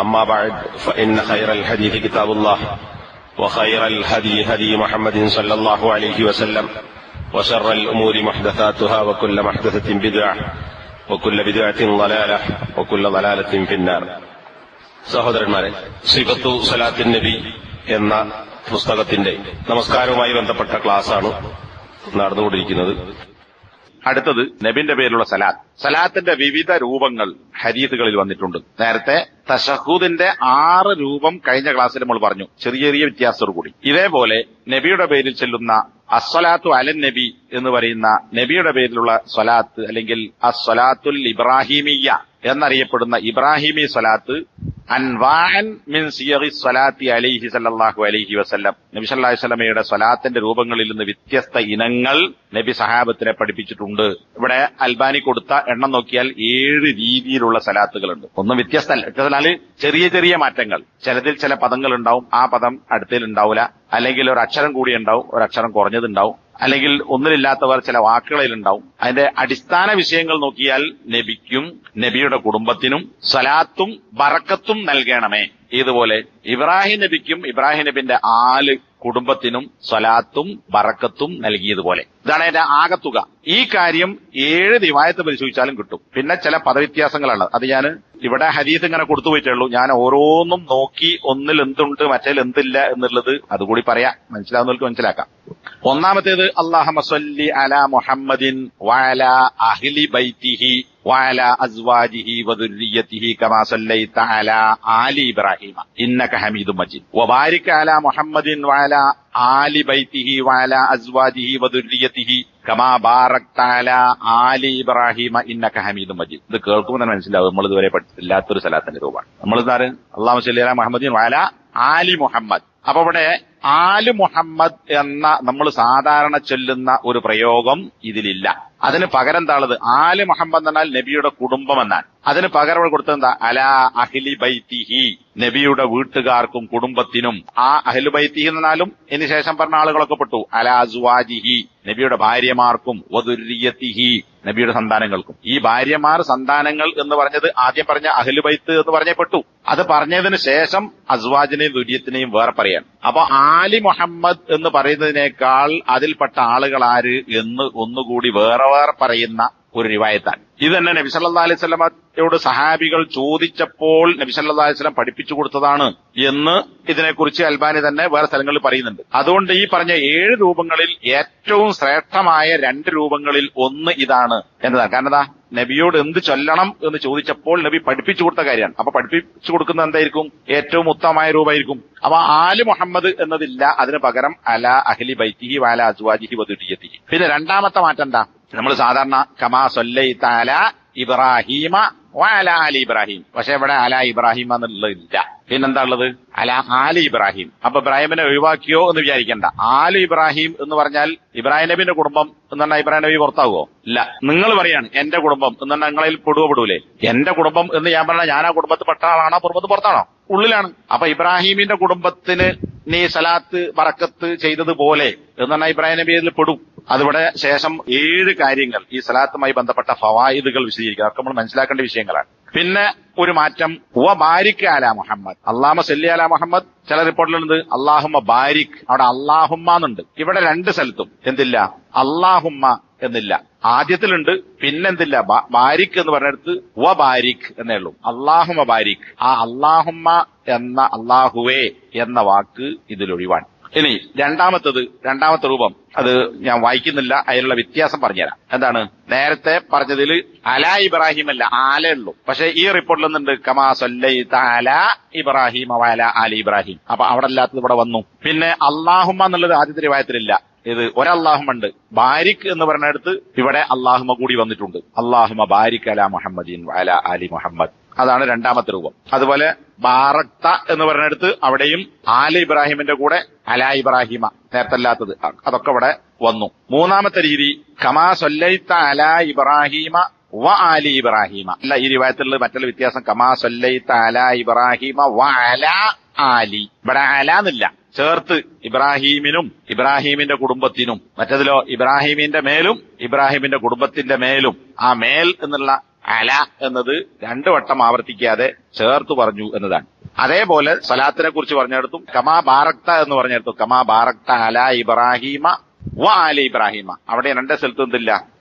أما بعد فإن خير الحديث كتاب الله وخير الهدي هدي محمد صلى الله عليه وسلم وشر الأمور محدثاتها وكل محدثة بدعة وكل بدعة ضلالة وكل ضلالة في النار സഹോദരന്മാരെ സിബത്തു സലാത്തിൻ നബി എന്ന പുസ്തകത്തിന്റെ നമസ്കാരവുമായി ബന്ധപ്പെട്ട ക്ലാസ്സാണ് നടന്നുകൊണ്ടിരിക്കുന്നത് അടുത്തത് നബിന്റെ പേരിലുള്ള സലാത്ത്. സലാത്തിന്റെ വിവിധ രൂപങ്ങൾ ഹരീതുകളിൽ വന്നിട്ടുണ്ട്. നേരത്തെ തഷഹൂദിന്റെ ആറ് രൂപം കഴിഞ്ഞ ക്ലാസ്സിൽ നമ്മൾ പറഞ്ഞു. ചെറിയ ചെറിയ വ്യത്യാസത്തോടു കൂടി. ഇതേപോലെ നബിയുടെ പേരിൽ ചെല്ലുന്ന അസ്വലാത്തു അലൻ നബി എന്ന് പറയുന്ന നബിയുടെ പേരിലുള്ള സ്വലാത്ത് അല്ലെങ്കിൽ അസ്വലാത്തുൽ ഇബ്രാഹിമിയ എന്നറിയപ്പെടുന്ന ഇബ്രാഹിമി സ്വലാത്ത് അലൈഹി അലൈഹി നബി സ്വലാത്തിന്റെ രൂപങ്ങളിൽ നിന്ന് വ്യത്യസ്ത ഇനങ്ങൾ നബി സഹാബത്തിനെ പഠിപ്പിച്ചിട്ടുണ്ട്. ഇവിടെ അൽബാനി കൊടുത്ത എണ്ണം നോക്കിയാൽ ഏഴ് രീതിയിലുള്ള സലാത്തുകളുണ്ട്. ഒന്നും വ്യത്യസ്തമല്ല വ്യത്യസ്തനാല് ചെറിയ ചെറിയ മാറ്റങ്ങൾ. ചിലതിൽ ചില പദങ്ങൾ ഉണ്ടാവും ആ പദം അടുത്തിൽ ഉണ്ടാവില്ല അല്ലെങ്കിൽ ഒരു അക്ഷരം കൂടി ഉണ്ടാവും. ഒരു അക്ഷരം കുറഞ്ഞതുണ്ടാവും. അല്ലെങ്കിൽ ഒന്നിലില്ലാത്തവർ ചില വാക്കുകളിൽ ഉണ്ടാവും അതിന്റെ അടിസ്ഥാന വിഷയങ്ങൾ നോക്കിയാൽ നബിക്കും നബിയുടെ കുടുംബത്തിനും സലാത്തും ബറക്കത്തും നൽകണമേ. ഇതുപോലെ ഇബ്രാഹിം നബിക്കും ഇബ്രാഹിം നബിന്റെ ആൽ കുടുംബത്തിനും സ്വലാത്തും ബറക്കത്തും നൽകിയതുപോലെ. ഇതാണ് എന്റെ ആകത്തുക. ഈ കാര്യം ഏഴ് ദിവായത്ത് പരിശോധിച്ചാലും കിട്ടും. പിന്നെ ചില പദവ്യത്യാസങ്ങളാണ്. അത് ഞാൻ ഇവിടെ ഹദീസ് ഇങ്ങനെ കൊടുത്തു പോയിട്ടുള്ളൂ. ഞാൻ ഓരോന്നും നോക്കി ഒന്നിൽ എന്തുണ്ട് മറ്റേൽ എന്തില്ല എന്നുള്ളത് അതുകൂടി പറയാം. മനസ്സിലാവുന്നവർക്ക് മനസ്സിലാക്കാം. ഒന്നാമത്തേത് അള്ളാഹ മസല്ലി അല മുഹമ്മദിൻ വാല അഹ്ലി ബൈത്തിഹി ഹമീദും മജീദ്. ഇത് കേൾക്കുമ്പോൾ തന്നെ മനസ്സിലാവും. നമ്മൾ ഇതുവരെ പഠിച്ചില്ലാത്തൊരു സ്ഥലത്തിന്റെ രൂപമാണ്. നമ്മൾ താരൻ അള്ളാഹു മുഹമ്മദിൻ വഅല ആലി മുഹമ്മദ്. അപ്പൊ ഇവിടെ ആൽ മുഹമ്മദ് എന്ന നമ്മൾ സാധാരണ ചൊല്ലുന്ന ഒരു പ്രയോഗം ഇതിലില്ല. അതിന് പകരം താളത് ആൽ മുഹമ്മദ് എന്നാൽ നബിയുടെ കുടുംബം എന്നാൽ അതിന് പകരം അവൾ കൊടുത്തെന്താ അലാ അഹ്ലി ബൈത്തിഹി. നബിയുടെ വീട്ടുകാർക്കും കുടുംബത്തിനും. ആ അഹ്ലു ബൈത്തിഹി എന്നാലും ഇനി ശേഷം പറഞ്ഞ ആളുകളൊക്കെ പെട്ടു. അല അസുവാജിഹി നബിയുടെ ഭാര്യമാർക്കും വധുര്യത്തിഹി നബിയുടെ സന്താനങ്ങൾക്കും. ഈ ഭാര്യമാർ സന്താനങ്ങൾ എന്ന് പറഞ്ഞത് ആദ്യം പറഞ്ഞ അഹലുബൈത്ത് എന്ന് പറഞ്ഞപ്പെട്ടു. അത് പറഞ്ഞതിന് ശേഷം അസ്വാജിനെയും ദുര്യത്തിനെയും വേറെ പറയാൻ. അപ്പൊ ആലി മുഹമ്മദ് എന്ന് പറയുന്നതിനേക്കാൾ അതിൽപ്പെട്ട ആളുകൾ ആര് എന്ന് ഒന്നുകൂടി വേറെ വേറെ പറയുന്ന ഒരു റിവായത്താണ്. ഇത് തന്നെ നബി സല്ലാ അലൈഹി സ്വലമയോട് സഹാബികൾ ചോദിച്ചപ്പോൾ നബി സല്ലാ അലൈഹി സ്വലം പഠിപ്പിച്ചു കൊടുത്തതാണ് എന്ന് ഇതിനെക്കുറിച്ച് അൽബാനി തന്നെ വേറെ സ്ഥലങ്ങളിൽ പറയുന്നുണ്ട്. അതുകൊണ്ട് ഈ പറഞ്ഞ ഏഴ് രൂപങ്ങളിൽ ഏറ്റവും ശ്രേഷ്ഠമായ രണ്ട് രൂപങ്ങളിൽ ഒന്ന് ഇതാണ് എന്നതാണ്. കാരണം എന്താ? നബിയോട് എന്ത് ചൊല്ലണം എന്ന് ചോദിച്ചപ്പോൾ നബി പഠിപ്പിച്ചു കൊടുത്ത കാര്യമാണ്. അപ്പൊ പഠിപ്പിച്ചു കൊടുക്കുന്നത് എന്തായിരിക്കും? ഏറ്റവും ഉത്തമമായ രൂപമായിരിക്കും. അപ്പൊ ആൽ മുഹമ്മദ് എന്നതില്ല. അതിന് പകരം അല അഹ്ലി ബൈത്തിഹി വാല അസ്വാജിഹി വധുരിയത്തിഹി പിന്നെ രണ്ടാമത്തെ മാറ്റം എന്താ? നമ്മൾ സാധാരണ കമാ സൊല്ലൈ താല ഇബ്രാഹീമ അല അലി ഇബ്രാഹിം. പക്ഷെ ഇവിടെ അല ഇബ്രാഹിം എന്നുള്ളതില്ല പിന്നെന്താ ഉള്ളത്? അല ആലി ഇബ്രാഹിം. അപ്പൊ ഇബ്രാഹിമിനെ ഒഴിവാക്കിയോ എന്ന് വിചാരിക്കണ്ട. ആലു ഇബ്രാഹിം എന്ന് പറഞ്ഞാൽ ഇബ്രാഹിം നബിന്റെ കുടുംബം എന്ന് പറഞ്ഞാൽ ഇബ്രാഹിം നബി പുറത്താകുമോ ഇല്ല. നിങ്ങൾ പറയാണ് എന്റെ കുടുംബം എന്ന് പറഞ്ഞാൽ നിങ്ങളിൽ പൊടുവ പെടൂലേ എന്റെ കുടുംബം എന്ന് ഞാൻ പറഞ്ഞാൽ ഞാൻ ആ കുടുംബത്തിൽ പെട്ട ആളാണോ? കുടുംബത്തിൽ പുറത്താണോ? ഉള്ളിലാണ്. അപ്പൊ ഇബ്രാഹിമിന്റെ കുടുംബത്തിന് നീ സലാത്ത് ബറക്കത്ത് ചെയ്തതുപോലെ എന്ന് പറഞ്ഞാൽ ഇബ്രാഹിം നബി അതിൽ പെടും. അതിവിടെ ശേഷം ഏഴ് കാര്യങ്ങൾ ഈ സലാത്തുമായി ബന്ധപ്പെട്ട ഫവായിദുകൾ വിശദീകരിക്കുക. അതൊക്കെ നമ്മൾ മനസ്സിലാക്കേണ്ട വിഷയങ്ങളാണ്. പിന്നെ ഒരു മാറ്റം വ ബാരിക് അല മുഹമ്മദ്. അള്ളാമ സല്ലി അല മുഹമ്മദ്. ചില റിപ്പോർട്ടിലുണ്ട് അള്ളാഹുമ്മ ബാരിക്. അവിടെ അള്ളാഹുമ്മ എന്നുണ്ട്. ഇവിടെ രണ്ട് സ്ഥലത്തും എന്തില്ല? അള്ളാഹുമ്മ എന്നില്ല. ആദ്യത്തിലുണ്ട് പിന്നെന്തില്ല? ബാരിക് എന്ന് പറഞ്ഞെടുത്ത് വ ബാരിക് എന്നേ ഉള്ളൂ. അള്ളാഹുമ ബാരിക്. ആ അള്ളാഹുമ്മ എന്ന അള്ളാഹുവേ എന്ന വാക്ക് ഇതിലൊഴിവാണ്. ഇനി രണ്ടാമത്തത് രണ്ടാമത്തെ രൂപം. അത് ഞാൻ വായിക്കുന്നില്ല അതിലുള്ള വ്യത്യാസം പറഞ്ഞുതരാം. എന്താണ്? നേരത്തെ പറഞ്ഞതിൽ അല ഇബ്രാഹിം അല്ല ആലേ ഉള്ളൂ. പക്ഷെ ഈ റിപ്പോർട്ടിൽ നിന്നുണ്ട് കമാ സൊല്ലൈ അല ഇബ്രാഹിം അല അലി ഇബ്രാഹിം. അപ്പൊ അവിടെ അല്ലാത്തത് ഇവിടെ വന്നു. പിന്നെ അള്ളാഹുമ്മ എന്നുള്ളത് ആദ്യത്തെ രൂപത്തിലില്ല ഇത് ഒരല്ലാഹുമുണ്ട് ബാരിക് എന്ന് പറഞ്ഞിടത്ത് ഇവിടെ അള്ളാഹുമ കൂടി വന്നിട്ടുണ്ട്. അള്ളാഹുമ ബാരിക് അല മുഹമ്മദീൻ അല അലി മുഹമ്മദ്. അതാണ് രണ്ടാമത്തെ രൂപം. അതുപോലെ ബാറക്ത എന്ന് പറഞ്ഞെടുത്ത് അവിടെയും ആല ഇബ്രാഹിമിന്റെ കൂടെ അല ഇബ്രാഹിമ നേരത്തല്ലാത്തത് അതൊക്കെ ഇവിടെ വന്നു. മൂന്നാമത്തെ രീതി കമാ സൊല്ലൈത്ത അല ഇബ്രാഹിമ വ ആലി ഇബ്രാഹിമ. അല്ല ഈ രൂപത്തിലുള്ള മറ്റുള്ള വ്യത്യാസം കമാ സൊല്ലൈത്ത അല ഇബ്രാഹിമ വ അല ആലി. ഇവിടെ അല എന്നില്ല. ചേർത്ത് ഇബ്രാഹീമിനും ഇബ്രാഹീമിന്റെ കുടുംബത്തിനും. മറ്റതിലോ ഇബ്രാഹീമിന്റെ മേലും ഇബ്രാഹിമിന്റെ കുടുംബത്തിന്റെ മേലും. ആ മേൽ എന്നുള്ള അല എന്നത് രണ്ടു വട്ടം ആവർത്തിക്കാതെ ചേർത്ത് പറഞ്ഞു എന്നതാണ്. അതേപോലെ സലാത്തിനെ കുറിച്ച് പറഞ്ഞെടുത്തും കമാ ബാറക്ത എന്ന് പറഞ്ഞെടുത്തു കമാ ബാറക്ത അല ഇബ്രാഹിമ വ ആല ഇബ്രാഹിമ. അവിടെ രണ്ട് സ്ഥലത്തും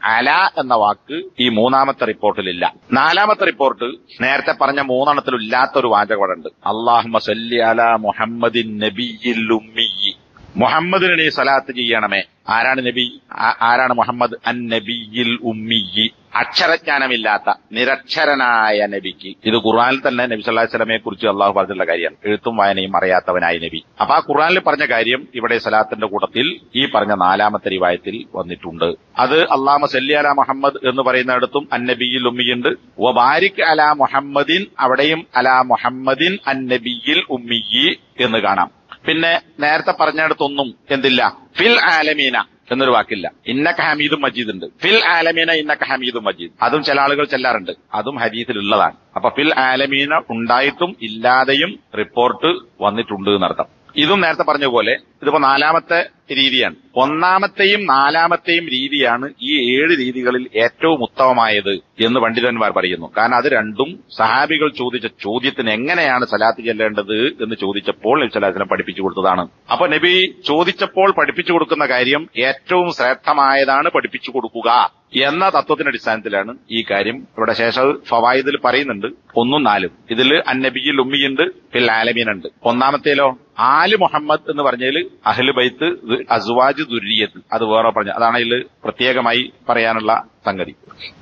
അല എന്ന വാക്ക് ഈ മൂന്നാമത്തെ റിപ്പോർട്ടിലില്ല. നാലാമത്തെ റിപ്പോർട്ട് നേരത്തെ പറഞ്ഞ മൂന്നെണ്ണത്തിലും ഇല്ലാത്തൊരു വാചകം അവിടെ ഉണ്ട് അള്ളാഹുമ സല്ലി അല മുഹമ്മദിൻ നബിയിൽ ഉമ്മിയി. മുഹമ്മദിന് സലാത്ത് ചെയ്യണമേ. ആരാണ് നബി? ആരാണ് മുഹമ്മദ്? അൻ നബിയിൽ ഉമ്മിയി. അക്ഷരജ്ഞാനമില്ലാത്ത നിരക്ഷരനായ നബിക്ക്. ഇത് ഖുർആനിൽ തന്നെ നബി സല്ലാഹു സ്വലമയെ കുറിച്ച് അള്ളാഹു പറഞ്ഞിട്ടുള്ള കാര്യമാണ്. എഴുത്തും വായനയും അറിയാത്തവനായ നബി. അപ്പൊ ആ ഖുർആനിൽ പറഞ്ഞ കാര്യം ഇവിടെ സലാത്തിന്റെ കൂട്ടത്തിൽ ഈ പറഞ്ഞ നാലാമത്തെ റിവായത്തിൽ വന്നിട്ടുണ്ട്. അത് അള്ളാമ സല്ലി അല മുഹമ്മദ് എന്ന് പറയുന്നിടത്തും അന്നബിയിൽ ഉമ്മിയുണ്ട്. വ ബാരിക് അല മുഹമ്മദിൻ അവിടെയും അല മുഹമ്മദിൻ അന്നബിയിൽ ഉമ്മിയി എന്ന് കാണാം. പിന്നെ നേരത്തെ പറഞ്ഞിടത്തൊന്നും എന്തില്ല. ഫിൽ ആലമീന. എന്നൊരു വാക്കില്ല. ഇന്നക്ക ഹമീദും മജീദ് ഉണ്ട് ഫിൽ ആലമീന ഇന്നക്ക ഹമീദും മജീദ്. അതും ചില ആളുകൾ ചെല്ലാറുണ്ട്. അതും ഹദീസിൽ ഉള്ളതാണ് അപ്പൊ ഫിൽ ആലമീന ഉണ്ടായിട്ടും ഇല്ലാതെയും റിപ്പോർട്ട് വന്നിട്ടുണ്ട് എന്നർത്ഥം. ഇതും നേരത്തെ പറഞ്ഞ പോലെ ഇതിപ്പോ നാലാമത്തെ രീതിയാണ്. ഒന്നാമത്തെയും നാലാമത്തെയും രീതിയാണ് ഈ ഏഴ് രീതികളിൽ ഏറ്റവും ഉത്തമമായത് എന്ന് പണ്ഡിതന്മാർ പറയുന്നു. കാരണം അത് രണ്ടും സഹാബികൾ ചോദിച്ച ചോദ്യത്തിന് എങ്ങനെയാണ് സലാത്ത് ചെല്ലേണ്ടത് എന്ന് ചോദിച്ചപ്പോൾ നബി പഠിപ്പിച്ചു കൊടുത്തതാണ്. അപ്പൊ നബി ചോദിച്ചപ്പോൾ പഠിപ്പിച്ചു കൊടുക്കുന്ന കാര്യം ഏറ്റവും ശ്രേഷ്ഠമായതാണ് പഠിപ്പിച്ചു കൊടുക്കുക എന്ന തത്വത്തിന്റെ അടിസ്ഥാനത്തിലാണ് ഈ കാര്യം. ഇവിടെ ശേഷം ഫവായിദിൽ പറയുന്നുണ്ട്. ഒന്നും നാലും. ഇതിൽ അന്നബിയിൽ ഉമ്മിയുണ്ട് ആലമീൻ ഉണ്ട്. ഒന്നാമത്തേലോ ആൽ മുഹമ്മദ് എന്ന് പറഞ്ഞതിൽ അഹ്ലു ബൈത്ത് അസ്വാജ് ദുര്യത്തിൽ അത് വേറെ പറഞ്ഞു. അതാണ് ഇതിൽ പ്രത്യേകമായി പറയാനുള്ള സംഗതി.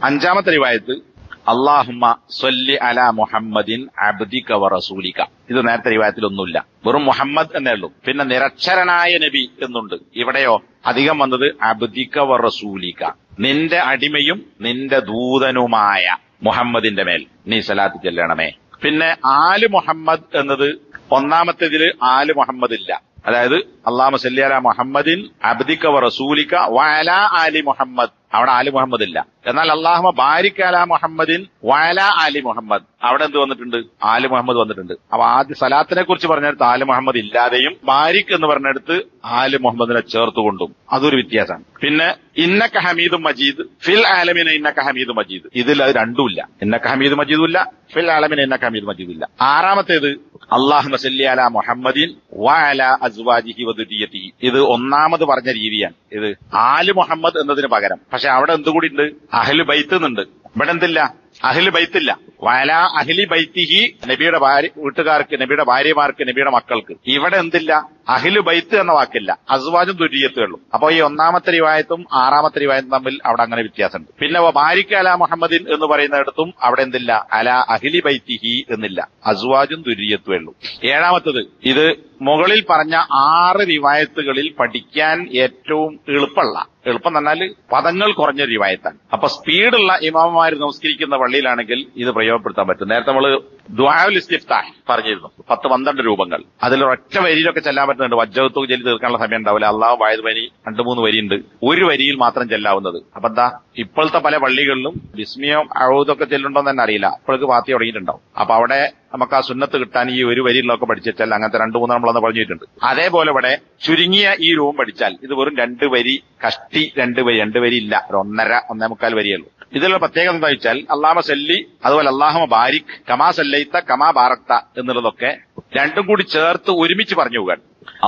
അഞ്ചാമത്തെ റിവായത്ത് അള്ളാഹുമ്മ സൊല്ലി അല മുഹമ്മദിൻ അബ്ദിക വറസൂലിക റസൂലിക. ഇത് നേരത്തെ റിവായത്തിലൊന്നുമില്ല വെറും മുഹമ്മദ് എന്നേ ഉള്ളൂ. പിന്നെ നിരക്ഷരനായ നബി എന്നുണ്ട്. ഇവിടെയോ അധികം വന്നത് അബ്ദിക വറസൂലിക റസൂലിക. നിന്റെ അടിമയും നിന്റെ ദൂതനുമായ മുഹമ്മദിന്റെ മേൽ. നീ സലാത്ത് ചെല്ലണമേ. പിന്നെ ആൽ മുഹമ്മദ് എന്നത് ഒന്നാമത്തേതിൽ ആൽ മുഹമ്മദ് ഇല്ല അതായത് അള്ളാമ സല്ലി അല മുഹമ്മദിൻ അബ്ദിക്ക റസൂലിക്ക വഅല ആലി മുഹമ്മദ്. അവിടെ ആലി മുഹമ്മദ് ഇല്ല. എന്നാൽ അള്ളാഹ്മ ബാരിക് അല മുഹമ്മദിൻ വയല ആലി മുഹമ്മദ്. അവിടെ എന്ത് വന്നിട്ടുണ്ട്? ആലി മുഹമ്മദ് വന്നിട്ടുണ്ട്. അപ്പൊ ആദ്യ സലാത്തിനെ കുറിച്ച് പറഞ്ഞെടുത്ത് ആലി മുഹമ്മദ് ഇല്ലാതെയും ബാരിക് എന്ന് പറഞ്ഞെടുത്ത് ആലി മുഹമ്മദിനെ ചേർത്തുകൊണ്ടും. അതൊരു വ്യത്യാസമാണ്. പിന്നെ ഇന്നക്ക ഹമീദും മജീദ് ഫിൽ ആലമിന് ഇന്നക്ക ഹമീദ് മജീദ്. ഇതിൽ അത് രണ്ടുമില്ല ഇന്നക്ക ഹമീദ് മജീദും ഇല്ല ഫിൽ ആലമിന് ഇന്നക്ക ഹമീദ് മജീദും ഇല്ല. ആറാമത്തേത് അള്ളാഹു സല്ലി അല മുഹമ്മദിൻ വഅല അസ്വാജിഹി വദുരിയത്തിഹി ഇത് ഒന്നാമത് പറഞ്ഞ രീതിയാണ്. ഇത് ആൽ മുഹമ്മദ് എന്നതിന് പകരം. പക്ഷെ അവിടെ എന്തുകൂടി ഉണ്ട് അഹ്ലു ബൈത്ത് എന്നുണ്ട്. ഇവിടെ എന്തില്ല അഹ്ലു ബൈത്തില്ല. വല അഹ്ലി ബൈത്തിഹി നബിയുടെ ഭാര്യ വീട്ടുകാർക്ക് നബിയുടെ ഭാര്യമാർക്ക് നബിയുടെ മക്കൾക്ക്. ഇവിടെ എന്തില്ല? അഹ്ലു ബൈത്ത് എന്ന വാക്കില്ല. അസ്വാജും ദുര്യത്തേ ഉള്ളൂ. അപ്പൊ ഈ ഒന്നാമത്തെ റിവായത്തും ആറാമത്തെ റിവായത്തും തമ്മിൽ അവിടെ അങ്ങനെ വ്യത്യാസമുണ്ട്. പിന്നെ ബാരിക്ക് അല മുഹമ്മദിൻ എന്ന് പറയുന്നിടത്തും അവിടെ എന്തില്ല? അല അഹ്ലി ബൈത്തിഹി എന്നില്ല. അസ്വാജും ദുര്യത്തുവേ ഉള്ളൂ. ഏഴാമത്തത് ഇത് മുകളിൽ പറഞ്ഞ ആറ് റിവായത്തുകളിൽ പഠിക്കാൻ ഏറ്റവും എളുപ്പമുള്ള എളുപ്പം എന്നാൽ പദങ്ങൾ കുറഞ്ഞ റിവായത്താണ്. അപ്പൊ സ്പീഡുള്ള ഇമാമമാർ നമസ്കരിക്കുന്ന പള്ളിയിലാണെങ്കിൽ ഇത് പ്രയോജനപ്പെടുത്താൻ പറ്റും. നേരത്തെ നമ്മൾ ദ്വാവുൽ ഇസ്തിഫ്താഹ് പറഞ്ഞിരുന്നു. പത്ത് പന്ത്രണ്ട് രൂപങ്ങൾ. അതിൽ ഒറ്റ വരിയിലൊക്കെ ചെല്ലാൻ പറ്റുന്നുണ്ട്. വജ്ജവത്തൊക്കെ ചെല്ലി തീർക്കാനുള്ള സമയം ഉണ്ടാവില്ല. അള്ളാഹ് വായത് വരി രണ്ട് മൂന്ന് വരിയുണ്ട്. ഒരു വരിയിൽ മാത്രം ചെല്ലാവുന്നത്. അപ്പൊ എന്താ? ഇപ്പോഴത്തെ പല പള്ളികളിലും വിസ്മയം അഴുതൊക്കെ ചെല്ലുണ്ടോ എന്ന് തന്നെ അറിയില്ല. അപ്പോഴേക്ക് പാത്തി തുടങ്ങിയിട്ടുണ്ടാവും. അപ്പൊ അവിടെ നമുക്ക് ആ സുന്നത്ത് കിട്ടാൻ ഈ ഒരു വരിയിലൊക്കെ പഠിച്ചാൽ അങ്ങനത്തെ രണ്ട് മൂന്ന് നമ്മളന്ന് പറഞ്ഞിട്ടുണ്ട്. അതേപോലെ ഇവിടെ ചുരുങ്ങിയ ഈ രൂപം പഠിച്ചാൽ ഇത് വെറും രണ്ട് വരി കഷ്ടി രണ്ട് വരി രണ്ട് വരി ഇല്ല. ഒരു ഒന്നര ഒന്നേ മുക്കാൽ വരിയുള്ളൂ ഇതിലുള്ള പ്രത്യേകത എന്താ വെച്ചാൽ അള്ളാമ സല്ലി അതുപോലെ അള്ളാഹമ ബാരിഖ് കമാ സല്ലൈത്ത കമാ ബാറക്ത എന്നുള്ളതൊക്കെ രണ്ടും കൂടി ചേർത്ത് ഒരുമിച്ച് പറഞ്ഞു പോകാൻ.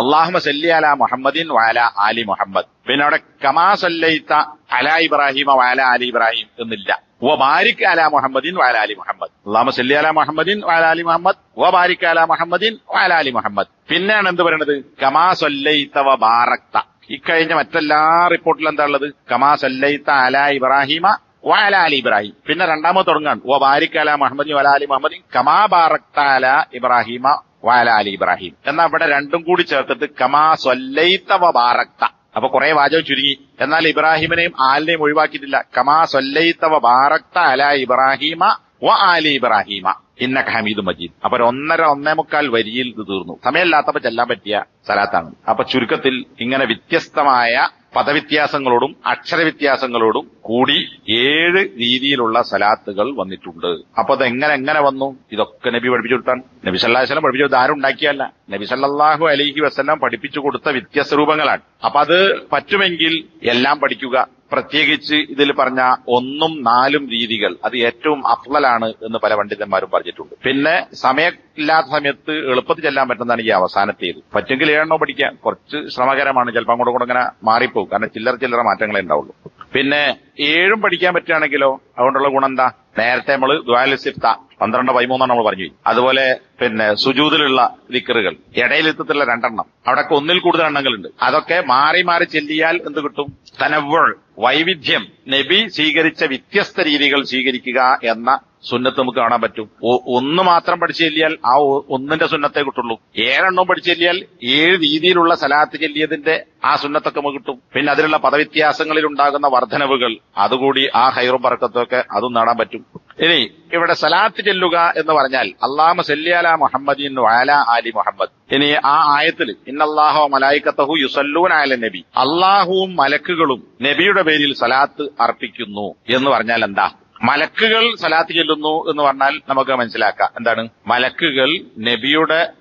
അള്ളാഹുമ സല്ലി അല മുഹമ്മദിൻ വാല ആലി മുഹമ്മദ്. പിന്നെ അവിടെ കമാ സല്ലൈത്ത അല ഇബ്രാഹിമ വാല ആലി ഇബ്രാഹിം എന്നില്ല. വ ബാരിക് അല മുഹമ്മദിൻ വാല അലി മുഹമ്മദ്. അള്ളാഹുമ സല്ലി അല മുഹമ്മദിൻ വാല അലി മുഹമ്മദ്. വ ബാരിക് അല മുഹമ്മദിൻ വാല അലി മുഹമ്മദ്. പിന്നെയാണ് എന്ത് പറയുന്നത് കമാ സല്ലൈത്ത വ ബാറക്ത. ഇക്കഴിഞ്ഞ മറ്റെല്ലാ റിപ്പോർട്ടിലും എന്താ ഉള്ളത്? കമാ സല്ലൈത്ത അല ഇബ്രാഹിമ വഅല അലി ഇബ്രാഹിം. പിന്നെ രണ്ടാമത് തുടങ്ങാൻ ഓ ബാരിക്കാല മുഹമ്മദ് വല അലി മുഹമ്മദ്. കമാ ബാറക്താല ഇബ്രാഹിമ വഅല അലി ഇബ്രാഹിം. എന്നാ ഇവിടെ രണ്ടും കൂടി ചേർത്തിട്ട് കമാ സൊല്ലൈത്ത വ ബാറക്ത. അപ്പൊ കുറെ വാചകം ചുരുങ്ങി. എന്നാൽ ഇബ്രാഹിമിനെയും ആലിനെയും ഒഴിവാക്കിയിട്ടില്ല. കമാ സൊല്ലൈത്തവ ബാറക്ത അല ഇബ്രാഹിമ വ ആലി ഇബ്രാഹിമ. ഇന്ന ഹമീദ് മജീദ്. അപ്പൊ ഒന്നര ഒന്നേ മുക്കാൽ വരിയിൽ ഇത് തീർന്നു. സമയമില്ലാത്തപ്പോ ചെല്ലാൻ പറ്റിയ സ്ഥലത്താണ് അപ്പൊ ചുരുക്കത്തിൽ ഇങ്ങനെ വ്യത്യസ്തമായ പദവ്യത്യാസങ്ങളോടും അക്ഷരവ്യത്യാസങ്ങളോടും കൂടി ഏഴ് രീതിയിലുള്ള സലാത്തുകൾ വന്നിട്ടുണ്ട്. അപ്പൊ അത് എങ്ങനെ എങ്ങനെ വന്നു? ഇതൊക്കെ നബി പഠിപ്പിച്ചു കൊടുത്താണ് നബി സല്ലാഹു വസ്ലം പഠിപ്പിച്ചു കൊടുത്ത് ആരും ഉണ്ടാക്കിയല്ല നബി സല്ലാഹു അലഹി വസ്ലം പഠിപ്പിച്ചു കൊടുത്ത വ്യത്യസ്ത രൂപങ്ങളാണ്. അപ്പൊ അത് പറ്റുമെങ്കിൽ എല്ലാം പഠിക്കുക. പ്രത്യേകിച്ച് ഇതിൽ പറഞ്ഞ ഒന്നും നാലും രീതികൾ അത് ഏറ്റവും അഫ്ലലാണ് എന്ന് പല പണ്ഡിതന്മാരും പറഞ്ഞിട്ടുണ്ട്. പിന്നെ സമയമില്ലാത്ത സമയത്ത് എളുപ്പത്തിൽ ചെല്ലാൻ പറ്റുന്നതാണ് ഈ അവസാനത്തേത്. പറ്റുമെങ്കിൽ ഏഴെണ്ണോ പഠിക്കാം. കുറച്ച് ശ്രമകരമാണ്. ചിലപ്പോൾ അങ്ങോട്ടും കൂടെ ഇങ്ങനെ മാറിപ്പോകും. കാരണം ചില്ലറ ചില്ലറ മാറ്റങ്ങളെ ഉണ്ടാവുള്ളൂ. പിന്നെ ഏഴും പഠിക്കാൻ പറ്റുകയാണെങ്കിലോ? അതുകൊണ്ടുള്ള ഗുണം എന്താ? നേരത്തെ നമ്മൾ ദ്വാലിസിഫ്ത പന്ത്രണ്ട് പതിമൂന്നെണ്ണം നമ്മൾ പറഞ്ഞു. അതുപോലെ പിന്നെ സുജൂതിലുള്ള ദിക്കറുകൾ ഇടയിലെത്തത്തിലുള്ള രണ്ടെണ്ണം. അവിടെയൊക്കെ ഒന്നിൽ കൂടുതൽ എണ്ണങ്ങളുണ്ട്. അതൊക്കെ മാറി മാറി ചെല്ലിയാൽ എന്ത് കിട്ടും? തനവൾ വൈവിധ്യം നബി സ്വീകരിച്ച വ്യത്യസ്ത രീതികൾ സ്വീകരിക്കുക എന്ന സുന്നത്ത് നമുക്ക് കാണാൻ പറ്റും. ഒന്ന് മാത്രം പഠിച്ചു ചെല്ലിയാൽ ആ ഒന്നിന്റെ സുന്നത്തെ കിട്ടുള്ളൂ. ഏഴെണ്ണം പഠിച്ചു ചെല്ലിയാൽ ഏഴ് രീതിയിലുള്ള സലാത്ത് ചെല്ലിയതിന്റെ ആ സുന്നത്തൊക്കെ നമുക്ക് കിട്ടും. പിന്നെ അതിലുള്ള പദവ്യത്യാസങ്ങളിൽ ഉണ്ടാകുന്ന വർധനവുകൾ അതുകൂടി ആ ഹൈറും പറക്കത്തൊക്കെ അതും നേടാൻ പറ്റും. ഇനി ഇവിടെ സലാത്ത് ചെല്ലുക എന്ന് പറഞ്ഞാൽ അള്ളാമ സല്ലിയാല മുഹമ്മദീൻ വാല ആലി മുഹമ്മദ്. ഇനി ആ ആയത്തിൽ ഇന്നല്ലാഹോ മലായിക്കത്തഹു യുസല്ലൂൻ ആല നബി. അള്ളാഹുവും മലക്കുകളും നബിയുടെ പേരിൽ സലാത്ത് അർപ്പിക്കുന്നു എന്ന് പറഞ്ഞാൽ എന്താ? മലക്കുകൾ സലാത്ത് ചെല്ലുന്നു എന്ന് പറഞ്ഞാൽ നമുക്ക് മനസ്സിലാക്കാം. എന്താണ്? മലക്കുകൾ നബിയുടെ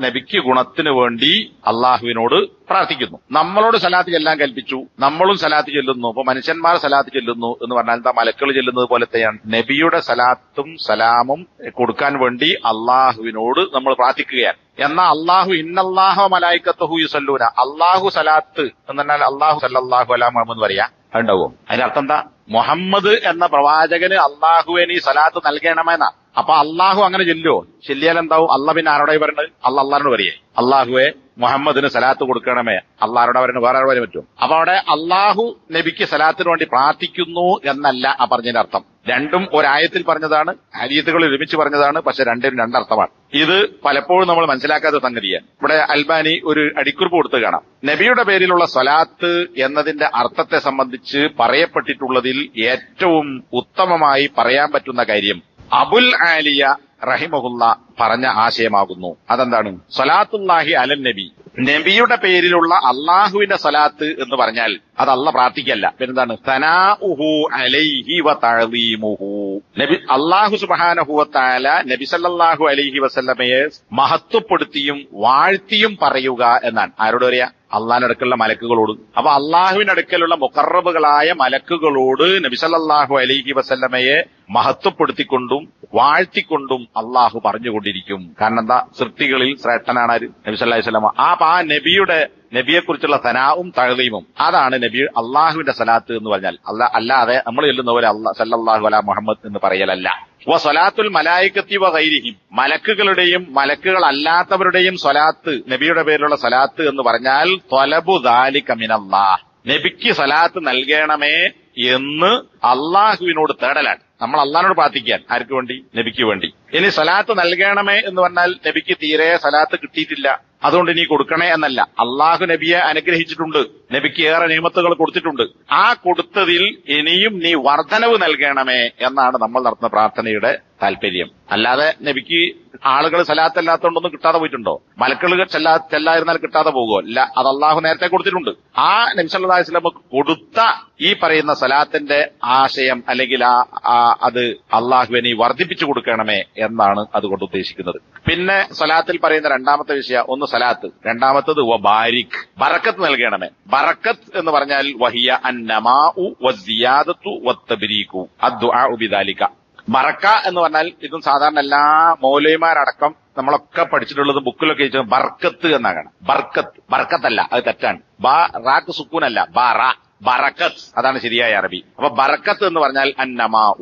നബിക്ക് ഗുണത്തിന് വേണ്ടി അള്ളാഹുവിനോട് പ്രാർത്ഥിക്കുന്നു. നമ്മളോട് സലാത്ത് ചെല്ലാൻ കൽപ്പിച്ചു. നമ്മളും സലാത്ത് ചെല്ലുന്നു. അപ്പൊ മനുഷ്യന്മാർ സലാത്ത് ചെല്ലുന്നു എന്ന് പറഞ്ഞാൽ എന്താ? മലക്കൾ ചെല്ലുന്നത് പോലത്തെയാണ്. നബിയുടെ സലാത്തും സലാമും കൊടുക്കാൻ വേണ്ടി അള്ളാഹുവിനോട് നമ്മൾ പ്രാർത്ഥിക്കുകയാണ്. എന്നാൽ അള്ളാഹു ഇന്നല്ലാഹു മലായിക്കത്തഹു യുസല്ലൂന. അള്ളാഹു സലാത്ത് എന്ന് പറഞ്ഞാൽ അള്ളാഹു സല്ലാഹു അലാം എന്ന് പറയാ. അതുണ്ടാവോ. അതിന്റെ അർത്ഥം എന്താ? മുഹമ്മദ് എന്ന പ്രവാചകന് അള്ളാഹുവിന് ഈ സലാത്ത് നൽകണമെന്നാ. അപ്പൊ അള്ളാഹു അങ്ങനെ ചെല്ലുവോ? ചെല്ലിയാൽ എന്താവും? അല്ല പിന്നെ ആരോടെ പറയുന്നത് അല്ല അള്ളാഹിനോട് പറയേ. അള്ളാഹുവെ മുഹമ്മദിന് സലാത്ത് കൊടുക്കണമേ. അള്ളാഹുടെ പറയുന്നത് വേറെ ആരോടെ പറ്റും അപ്പൊ അവിടെ അള്ളാഹു നബിക്ക് സലാത്തിന് വേണ്ടി പ്രാർത്ഥിക്കുന്നു എന്നല്ല ആ പറഞ്ഞതിന്റെ അർത്ഥം. രണ്ടും ഒരായത്തിൽ പറഞ്ഞതാണ് ഹരീത്തുകൾ ഒരുമിച്ച് പറഞ്ഞതാണ് പക്ഷെ രണ്ടിനും രണ്ടർത്ഥമാണ്. ഇത് പലപ്പോഴും നമ്മൾ മനസ്സിലാക്കാത്ത സംഗതിയാണ്. ഇവിടെ അൽബാനി ഒരു അടിക്കുറിപ്പ് കൊടുത്ത് കാണാം. നബിയുടെ പേരിലുള്ള സ്വലാത്ത് എന്നതിന്റെ അർത്ഥത്തെ സംബന്ധിച്ച് പറയപ്പെട്ടിട്ടുള്ളതിൽ ഏറ്റവും ഉത്തമമായി പറയാൻ പറ്റുന്ന കാര്യം അബുൽ ആലിയ റഹിമഹുല്ല പറഞ്ഞ ആശയമാകുന്നു. അതെന്താണ്? സലാത്തുല്ലാഹി അലൻ നബി. നബിയുടെ പേരിലുള്ള അള്ളാഹുവിന്റെ സലാത്ത് എന്ന് പറഞ്ഞാൽ അത് അല്ല പ്രാർത്ഥിക്കല്ല. പിന്നെന്താണ്? സനാഉഹു അലൈഹി വ തഅലീമുഹു. നബി അള്ളാഹു സുബാനഹുവത്താല വ തആല നബി സല്ലല്ലാഹു അലൈഹി വസല്ലമയെ മഹത്വപ്പെടുത്തിയും വാഴ്ത്തിയും പറയുക എന്നാണ്. ആരോട് പറയാ? അള്ളാഹിനടുക്കുള്ള മലക്കുകളോട്. അപ്പൊ അള്ളാഹുവിനടുക്കലുള്ള മുക്കറബുകളായ മലക്കുകളോട് നബി സല്ലല്ലാഹു അലൈഹി വസല്ലമയെ മഹത്വപ്പെടുത്തിക്കൊണ്ടും വാഴ്ത്തിക്കൊണ്ടും അള്ളാഹു പറഞ്ഞുകൊണ്ടിരിക്കും. കാരണം എന്താ? സൃഷ്ടികളിൽ ശ്രേഷ്ഠനാണ് ആര്? നബി സല്ലല്ലാഹു അലൈഹി ആ ആ നബിയുടെ നബിയെക്കുറിച്ചുള്ള സനാവും തഴവീമും അതാണ് നബി അള്ളാഹുവിന്റെ സലാത്ത് എന്ന് പറഞ്ഞാൽ. അല്ല അല്ലാതെ നമ്മൾ ചെല്ലുന്ന പോലെ സല്ലാഹു അല മുഹമ്മദ് എന്ന് പറയലല്ല. വ സ്വലാത്തുൽ മലായിക്കത്തി വ ഗൈരിഹിം. മലക്കുകളുടെയും മലക്കുകൾ അല്ലാത്തവരുടെയും സ്വലാത്ത് നബിയുടെ പേരിലുള്ള സലാത്ത് എന്ന് പറഞ്ഞാൽ ത്വലബു ദാലി മിനല്ലാഹ്. നബിക്ക് സലാത്ത് നൽകണമേ എന്ന് അള്ളാഹുവിനോട് തേടലാണ്. നമ്മൾ അള്ളാഹിനോട് പ്രാർത്ഥിക്കാൻ ആർക്ക് വേണ്ടി? നബിക്ക് വേണ്ടി. ഇനി സലാത്ത് നൽകണമേ എന്ന് പറഞ്ഞാൽ നബിക്ക് തീരെ സലാത്ത് കിട്ടിയിട്ടില്ല. അതുകൊണ്ട് നീ കൊടുക്കണേ എന്നല്ല. അള്ളാഹു നബിയെ അനുഗ്രഹിച്ചിട്ടുണ്ട്. നബിക്ക് ഏറെ നിയമത്തുകൾ കൊടുത്തിട്ടുണ്ട്. ആ കൊടുത്തതിൽ ഇനിയും നീ വർധനവ് നൽകണമേ എന്നാണ് നമ്മൾ നടത്തുന്ന പ്രാർത്ഥനയുടെ താല്പര്യം. അല്ലാതെ നബിക്ക് ആളുകൾ സലാത്തല്ലാത്തോണ്ടൊന്നും കിട്ടാതെ പോയിട്ടുണ്ടോ? മലക്കൾ ചെല്ലാ ചെല്ലായിരുന്നാൽ കിട്ടാതെ പോകുമോ അല്ല അത് അള്ളാഹു നേരത്തെ കൊടുത്തിട്ടുണ്ട്. ആ നബിസല്ലാ വസ്ലമ കൊടുത്ത ഈ പറയുന്ന സലാത്തിന്റെ ആശയം അല്ലെങ്കിൽ ആ അത് അള്ളാഹുവിനെ വർദ്ധിപ്പിച്ചു കൊടുക്കണമേ എന്നാണ് അതുകൊണ്ട് ഉദ്ദേശിക്കുന്നത്. പിന്നെ സലാത്തിൽ പറയുന്ന രണ്ടാമത്തെ വിഷയം ഒന്ന് സലാത്ത് രണ്ടാമത്തത് വ ബാരിഖ് ബറക്കത്ത് നൽകണമേ. ബറക്കത്ത് എന്ന് പറഞ്ഞാൽ വഹിയ അന്നമാഉ വസിയാദത്തു വത്തബരീഖു ആ ബിദാലിക. ബറക്ക എന്ന് പറഞ്ഞാൽ ഇതും സാധാരണ എല്ലാ മൗലൈമാരടക്കം നമ്മളൊക്കെ പഠിച്ചിട്ടുള്ളത് ബുക്കിലൊക്കെ ചോദിച്ചത് ബർക്കത്ത് എന്നാണ്. ബർക്കത്ത്. ബർക്കത്തല്ല അത് തെറ്റാണ്. ബാ റാക്ക് സുക്കൂനല്ല ബറ ബറക്കത്ത്. അതാണ് ശരിയായ അറബി. അപ്പൊ ബറക്കത്ത് എന്ന് പറഞ്ഞാൽ അന്നമാ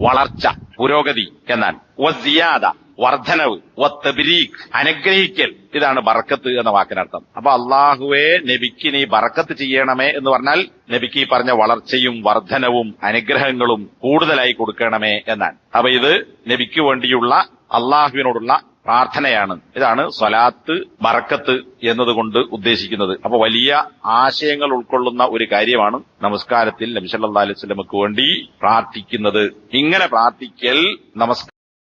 വളർച്ച പുരോഗതി എന്നാണ്. വസിയാദ വർധനവ് വത്തബിരീഖ് അനുഗ്രഹിക്കൽ. ഇതാണ് ബറക്കത്ത് എന്ന വാക്കിനർത്ഥം. അപ്പൊ അള്ളാഹുവെ നബിക്ക് നീ ബറക്കത്ത് ചെയ്യണമേ എന്ന് പറഞ്ഞാൽ നബിക്ക് ഈ പറഞ്ഞ വളർച്ചയും വർധനവും അനുഗ്രഹങ്ങളും കൂടുതലായി കൊടുക്കണമേ എന്നാണ്. അപ്പൊ ഇത് നബിക്ക് വേണ്ടിയുള്ള അള്ളാഹുവിനോടുള്ള പ്രാർത്ഥനയാണ്. ഇതാണ് സ്വലാത്ത് ബറക്കത്ത് എന്നതുകൊണ്ട് ഉദ്ദേശിക്കുന്നത്. അപ്പൊ വലിയ ആശയങ്ങൾ ഉൾക്കൊള്ളുന്ന ഒരു കാര്യമാണ് നമസ്കാരത്തിൽ നബി സല്ലല്ലാഹു അലൈഹി വസല്ലമക്ക് വേണ്ടി പ്രാർത്ഥിക്കുന്നത്. ഇങ്ങനെ പ്രാർത്ഥിക്കൽ നമസ്കാരം